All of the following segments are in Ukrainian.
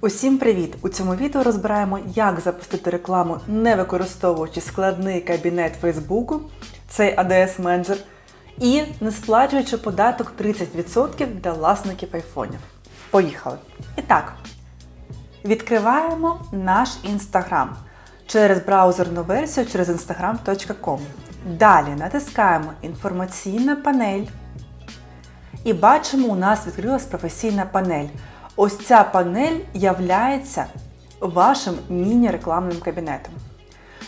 Усім привіт! У цьому відео розбираємо, як запустити рекламу, не використовуючи складний кабінет Фейсбуку, цей ADS менеджер, і не сплачуючи податок 30% для власників айфонів. Поїхали! І так, відкриваємо наш інстаграм через браузерну версію через instagram.com. Далі натискаємо інформаційна панель. І бачимо, у нас відкрилась професійна панель. Ось ця панель являється вашим міні-рекламним кабінетом.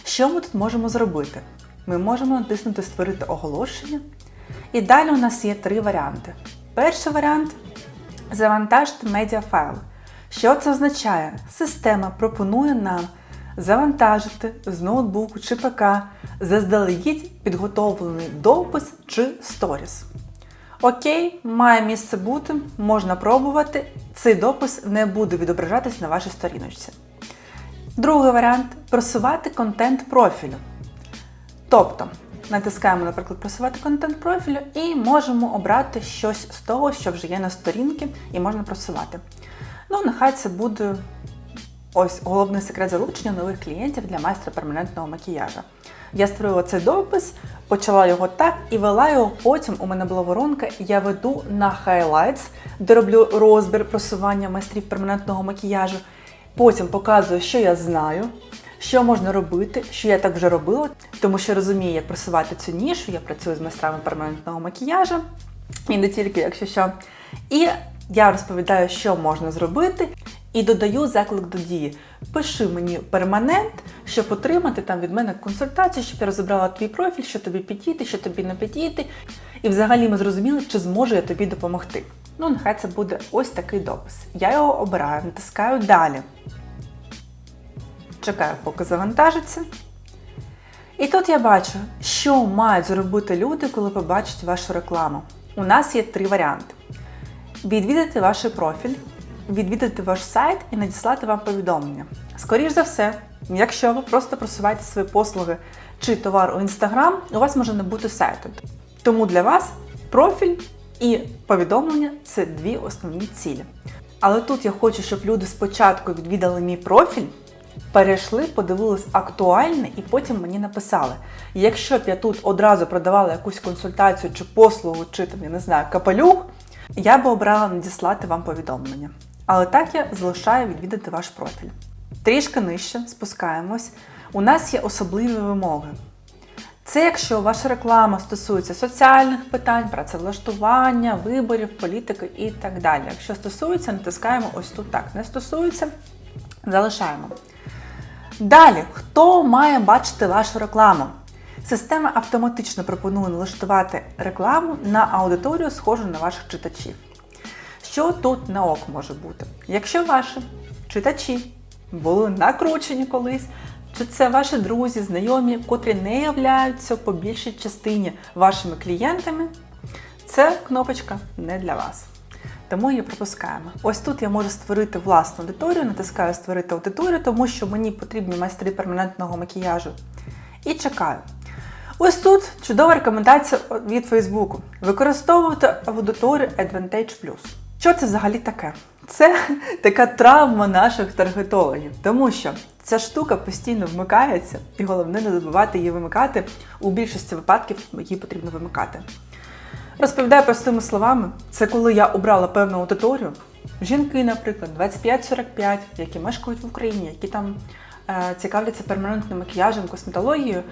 Що ми тут можемо зробити? Ми можемо натиснути Створити оголошення. І далі у нас є три варіанти. Перший варіант завантажити медіафайл. Що це означає? Система пропонує нам завантажити з ноутбуку чи ПК заздалегідь підготовлений допис чи сторіс. Окей, має місце бути, можна пробувати. Цей допис не буде відображатись на вашій сторіночці. Другий варіант просувати контент профілю. Тобто, натискаємо, наприклад, просувати контент профілю і можемо обрати щось з того, що вже є на сторінці, і можна просувати. Ну, нехай це буде ось головний секрет залучення нових клієнтів для майстра перманентного макіяжа. Я створила цей допис, почала його так і вела його. Потім у мене була воронка, я веду на Highlights, де роблю розбір просування майстрів перманентного макіяжу. Потім показую, що я знаю, що можна робити, що я так вже робила, тому що розумію, як просувати цю нішу. Я працюю з майстрами перманентного макіяжу, і не тільки, якщо що. І я розповідаю, що можна зробити, і додаю заклик до дії. Пиши мені перманент, щоб отримати там від мене консультацію, щоб я розібрала твій профіль, що тобі підійти, що тобі не підійти. І взагалі ми зрозуміли, чи зможу я тобі допомогти. Ну, нехай це буде ось такий допис. Я його обираю, натискаю далі. Чекаю, поки завантажиться. І тут я бачу, що мають зробити люди, коли побачать вашу рекламу. У нас є три варіанти: відвідати ваш профіль, відвідати ваш сайт і надіслати вам повідомлення. Скоріше за все, якщо ви просто просуваєте свої послуги чи товар у Instagram, у вас може не бути сайту. Тому для вас профіль і повідомлення це дві основні цілі. Але тут я хочу, щоб люди спочатку відвідали мій профіль, перейшли, подивились актуальне і потім мені написали. Якщо б я тут одразу продавала якусь консультацію чи послугу, чи там, я не знаю, капелюх, я би обрала надіслати вам повідомлення. Але так я залишаю відвідати ваш профіль. Трішки нижче спускаємось. У нас є особливі вимоги. Це якщо ваша реклама стосується соціальних питань, працевлаштування, виборів, політики і так далі. Якщо стосується, натискаємо ось тут так. Не стосується, залишаємо. Далі, хто має бачити вашу рекламу? Система автоматично пропонує налаштувати рекламу на аудиторію, схожу на ваших читачів. Що тут на ок може бути? Якщо ваші читачі були накручені колись, чи це ваші друзі, знайомі, котрі не являються по більшій частині вашими клієнтами, це кнопочка не для вас. Тому її пропускаємо. Ось тут я можу створити власну аудиторію, натискаю Створити аудиторію, тому що мені потрібні майстри перманентного макіяжу. І чекаю. Ось тут чудова рекомендація від Фейсбуку. Використовувати аудиторію Advantage Plus. Що це взагалі таке? Це така травма наших таргетологів, тому що ця штука постійно вмикається, і головне не забувати її вимикати. У більшості випадків її потрібно вимикати. Розповідаю простими словами, це коли я обрала певну аудиторію, жінки, наприклад, 25-45, які мешкають в Україні, які там е, цікавляться перманентним макіяжем, косметологією,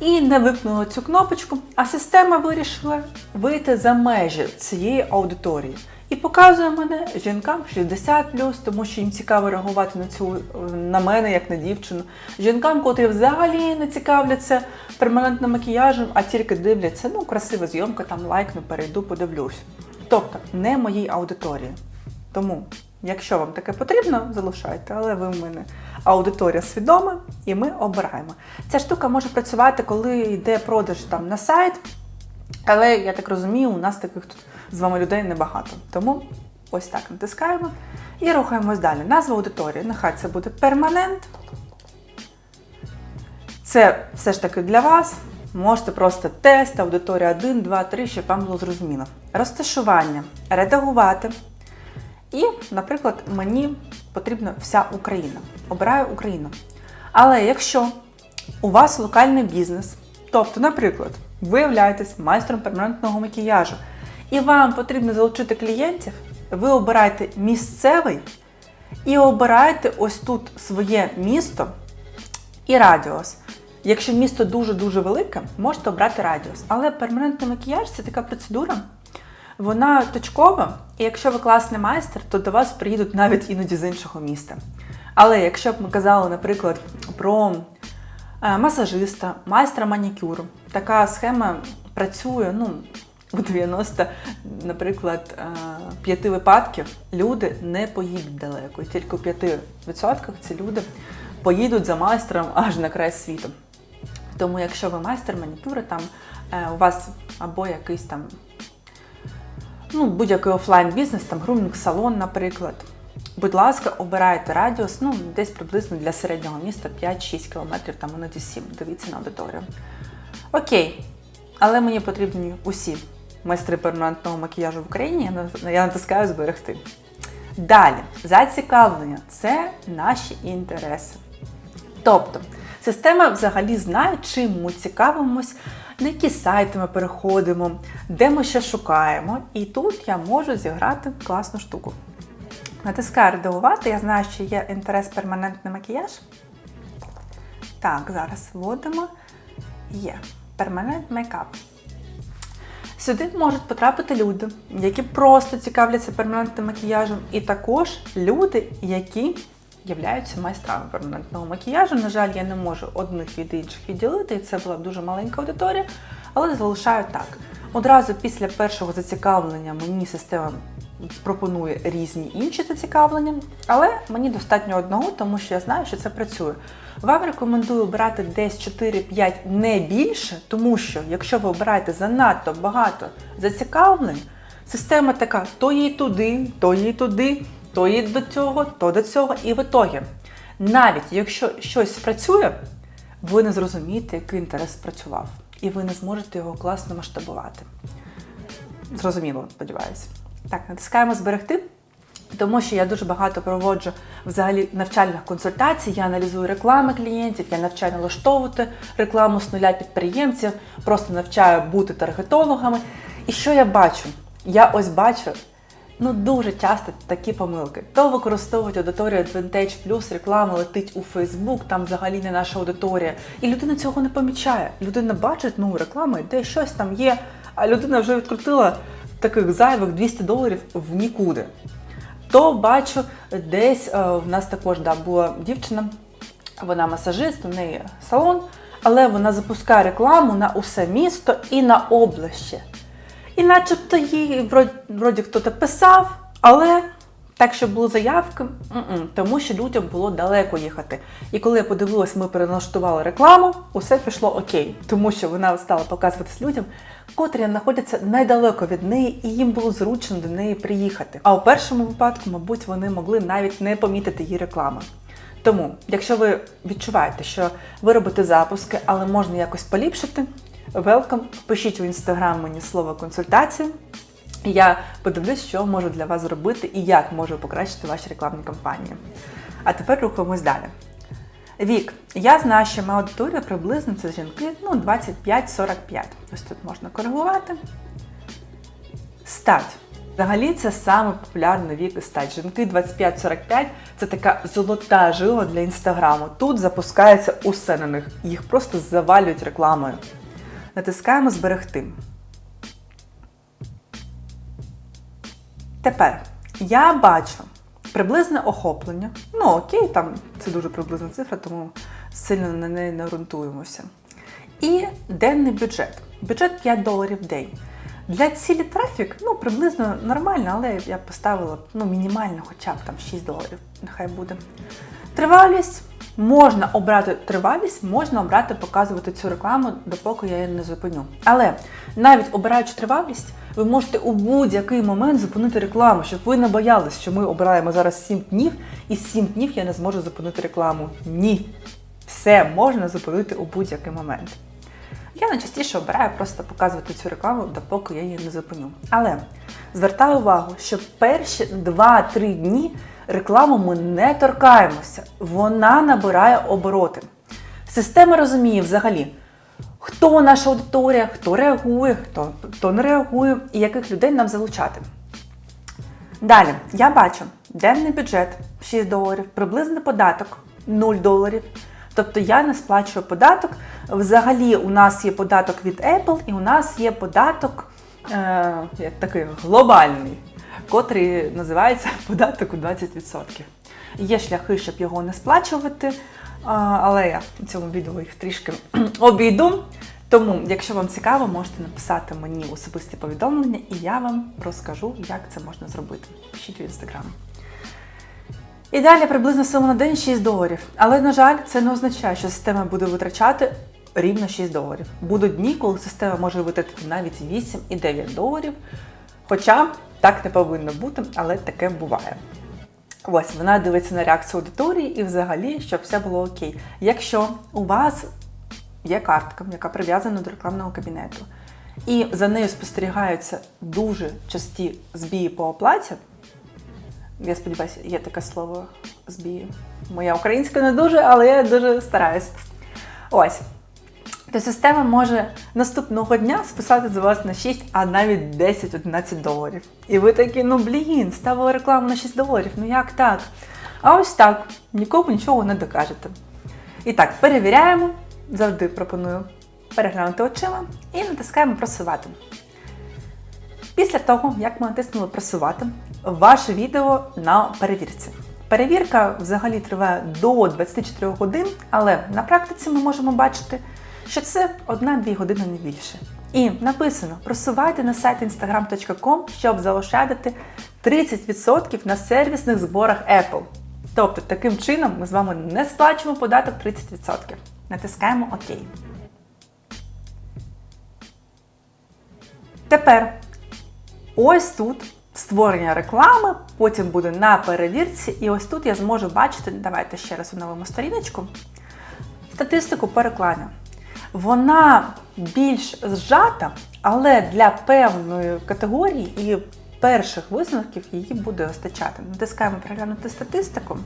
і не вимкнула цю кнопочку, а система вирішила вийти за межі цієї аудиторії. І показує мене жінкам 60 тому що їм цікаво реагувати на цю на мене як на дівчину. Жінкам, котрі взагалі не цікавляться перманентним макіяжем, а тільки дивляться, ну, красива зйомка, там лайкну, перейду, подивлюсь. Тобто не моїй аудиторії. Тому, якщо вам таке потрібно, залишайте, але ви в мене аудиторія свідома, і ми обираємо. Ця штука може працювати, коли йде продаж там на сайт. Але я так розумію, у нас таких тут з вами людей небагато. Тому ось так натискаємо і рухаємось далі. Назва аудиторії. Нехай це буде перманент. Це все ж таки для вас. Можете просто тест, аудиторія 1, 2, 3, щоб вам було зрозуміло. Розташування, редагувати. І, наприклад, мені потрібна вся Україна. Обираю Україну. Але якщо у вас локальний бізнес, тобто, наприклад, ви являєтесь майстром перманентного макіяжу, і вам потрібно залучити клієнтів, ви обираєте місцевий і обираєте ось тут своє місто і радіус. Якщо місто дуже-дуже велике, можете обрати радіус. Але перманентний макіяж це така процедура, вона точкова, і якщо ви класний майстер, то до вас приїдуть навіть іноді з іншого міста. Але якщо б ми казали, наприклад, про е, масажиста, майстра манікюру, така схема працює ну, у 90, наприклад, е, п'яти випадків люди не поїдуть далеко. І тільки у 5% ці люди поїдуть за майстром аж на край світу. Тому, якщо ви майстер манікюру, там е, у вас або якийсь там ну, будь-який офлайн бізнес, там грумінг салон, наприклад. Будь ласка, обирайте радіус, ну, десь приблизно для середнього міста 5-6 кілометрів, там іноді 7. Дивіться на аудиторію. Окей, але мені потрібні усі майстри перманентного макіяжу в Україні. Я натискаю зберегти. Далі, зацікавлення це наші інтереси. Тобто, система взагалі знає, чим ми цікавимось, на які сайти ми переходимо, де ми ще шукаємо. І тут я можу зіграти класну штуку. Натискаю редагувати, я знаю, що є інтерес перманентний макіяж. Так, зараз вводимо. Є перманент мейкап. Сюди можуть потрапити люди, які просто цікавляться перманентним макіяжем, і також люди, які являються майстрами перманентного макіяжу. На жаль, я не можу одних від інших відділити, і це була дуже маленька аудиторія, але залишаю так. Одразу після першого зацікавлення мені система пропонує різні інші зацікавлення, але мені достатньо одного, тому що я знаю, що це працює. Вам рекомендую обирати десь 4-5 не більше, тому що якщо ви обираєте занадто багато зацікавлень, система така: то їй туди, то їй туди, то їй до цього, то до цього. І в ітогі, навіть якщо щось спрацює, ви не зрозумієте, який інтерес спрацював, і ви не зможете його класно масштабувати. Зрозуміло, сподіваюся. Так, натискаємо зберегти. Тому що я дуже багато проводжу взагалі навчальних консультацій, я аналізую реклами клієнтів, я навчаю налаштовувати рекламу з нуля підприємців, просто навчаю бути таргетологами. І що я бачу? Я ось бачу ну дуже часто такі помилки. То використовують аудиторію Advantage Plus, реклама летить у Facebook, там взагалі не наша аудиторія. І людина цього не помічає. Людина бачить, ну реклама йде, щось там є, а людина вже відкрутила таких зайвих 200 доларів в нікуди. То бачу, десь е, в нас також да, була дівчина, вона масажист, у неї салон, але вона запускає рекламу на усе місто і на облаще. І начебто їй вроді, хтось писав, але так, щоб були заявки, тому що людям було далеко їхати. І коли я подивилась, ми переналаштували рекламу, усе пішло окей, тому що вона стала показуватись людям, котрі знаходяться недалеко від неї, і їм було зручно до неї приїхати. А у першому випадку, мабуть, вони могли навіть не помітити її реклами. Тому, якщо ви відчуваєте, що ви робите запуски, але можна якось поліпшити, велкам, пишіть у інстаграм мені слово консультація. Я подивлюсь, що можу для вас зробити і як можу покращити ваші рекламні кампанії. А тепер рухаємось далі. Вік, я знаю, що моя аудиторія приблизно це жінки ну, 25-45. Ось тут можна коригувати. Стать. Взагалі це саме популярний вік і стать. Жінки 25-45 це така золота жила для інстаграму. Тут запускається усе на них. Їх просто завалюють рекламою. Натискаємо зберегти. Тепер я бачу приблизне охоплення. Ну окей, там це дуже приблизна цифра, тому сильно на неї не орієнтуємося. І денний бюджет. Бюджет 5 доларів в день. Для цілі трафік, ну, приблизно нормально, але я поставила ну, мінімально хоча б там 6 доларів, нехай буде. Тривалість. Можна обрати тривалість, можна обрати показувати цю рекламу, допоки я її не зупиню. Але навіть обираючи тривалість, ви можете у будь-який момент зупинити рекламу, щоб ви не боялись, що ми обираємо зараз 7 днів, і 7 днів я не зможу зупинити рекламу. Ні. Все можна зупинити у будь-який момент. Я найчастіше обираю просто показувати цю рекламу, допоки я її не зупиню. Але звертаю увагу, що перші 2-3 дні Рекламу ми не торкаємося, вона набирає обороти. Система розуміє взагалі, хто наша аудиторія, хто реагує, хто, хто не реагує і яких людей нам залучати. Далі, я бачу денний бюджет 6 доларів, приблизний податок 0 доларів. Тобто я не сплачую податок. Взагалі, у нас є податок від Apple, і у нас є податок е, такий глобальний, котрий називається податок у 20%. Є шляхи, щоб його не сплачувати, але я в цьому відео їх трішки обійду. Тому, якщо вам цікаво, можете написати мені особисті повідомлення, і я вам розкажу, як це можна зробити. Пишіть в інстаграм. І далі приблизно сума на день 6 доларів. Але, на жаль, це не означає, що система буде витрачати рівно 6 доларів. Будуть дні, коли система може витратити навіть 8 і 9 доларів. Хоча так не повинно бути, але таке буває. Ось вона дивиться на реакцію аудиторії і взагалі, щоб все було окей. Якщо у вас є картка, яка прив'язана до рекламного кабінету, і за нею спостерігаються дуже часті збії по оплаті. Я сподіваюся, є таке слово збії. Моя українська не дуже, але я дуже стараюсь. Ось. То система може наступного дня списати за вас на 6, а навіть 10-11 доларів. І ви такі, ну блін, ставили рекламу на 6 доларів. Ну як так? А ось так, нікому нічого не докажете. І так, перевіряємо. Завжди пропоную переглянути очима і натискаємо просувати. Після того, як ми натиснули просувати, ваше відео на перевірці. Перевірка взагалі триває до 24 годин, але на практиці ми можемо бачити, що це 1-2 години не більше. І написано: просувайте на сайт instagram.com, щоб заощадити 30% на сервісних зборах Apple. Тобто, таким чином ми з вами не сплачуємо податок 30%. Натискаємо ОК. Тепер ось тут створення реклами, потім буде на перевірці, і ось тут я зможу бачити, давайте ще раз оновимо сторіночку, статистику по рекламі. Вона більш зжата, але для певної категорії і перших висновків її буде вистачати. Натискаємо переглянути статистику.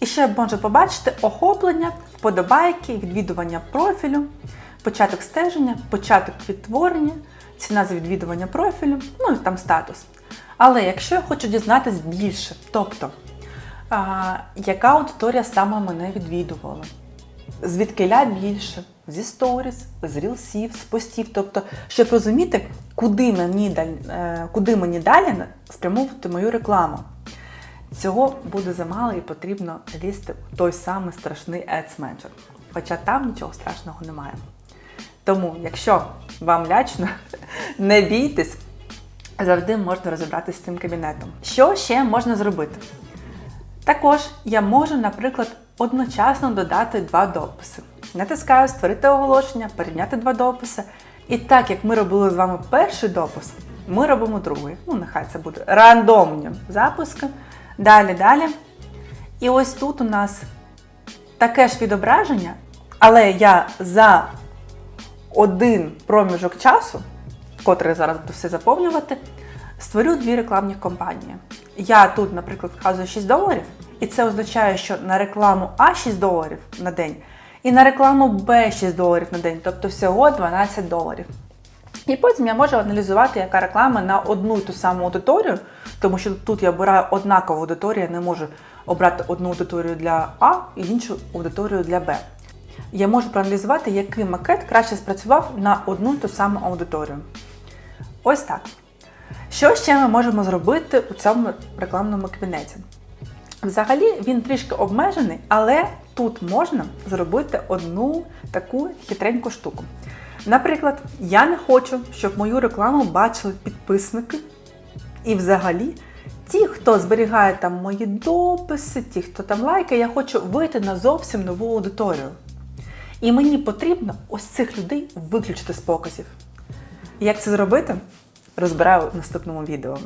І ще може побачити охоплення, вподобайки, відвідування профілю, початок стеження, початок відтворення, ціна за відвідування профілю, ну і там статус. Але якщо я хочу дізнатись більше, тобто, а, яка аудиторія саме мене відвідувала, звідкиля більше, зі сторіс, з рілсів, з постів, тобто, щоб розуміти, куди мені, е, куди мені далі спрямовувати мою рекламу. Цього буде замало і потрібно лізти в той самий страшний Ads Manager. Хоча там нічого страшного немає. Тому, якщо вам лячно, не бійтесь, завжди можна розібратися з цим кабінетом. Що ще можна зробити? Також я можу, наприклад, одночасно додати два дописи. Натискаю Створити оголошення, порівняти два дописи. І так як ми робили з вами перший допис, ми робимо другий. Ну, нехай це буде рандомні запуски. Далі, далі. І ось тут у нас таке ж відображення, але я за один проміжок часу, котрий зараз буду все заповнювати, створю дві рекламні кампанії. Я тут, наприклад, вказую 6 доларів, і це означає, що на рекламу А 6 доларів на день і на рекламу Б 6 доларів на день, тобто всього 12 доларів. І потім я можу аналізувати, яка реклама на одну і ту саму аудиторію, тому що тут я обираю однакову аудиторію, я не можу обрати одну аудиторію для А і іншу аудиторію для Б. Я можу проаналізувати, який макет краще спрацював на одну і ту саму аудиторію. Ось так. Що ще ми можемо зробити у цьому рекламному кабінеті? Взагалі він трішки обмежений, але тут можна зробити одну таку хитреньку штуку. Наприклад, я не хочу, щоб мою рекламу бачили підписники. І взагалі, ті, хто зберігає там мої дописи, ті, хто там лайкає, я хочу вийти на зовсім нову аудиторію. І мені потрібно ось цих людей виключити з показів. Як це зробити? Розбираю в наступному відео.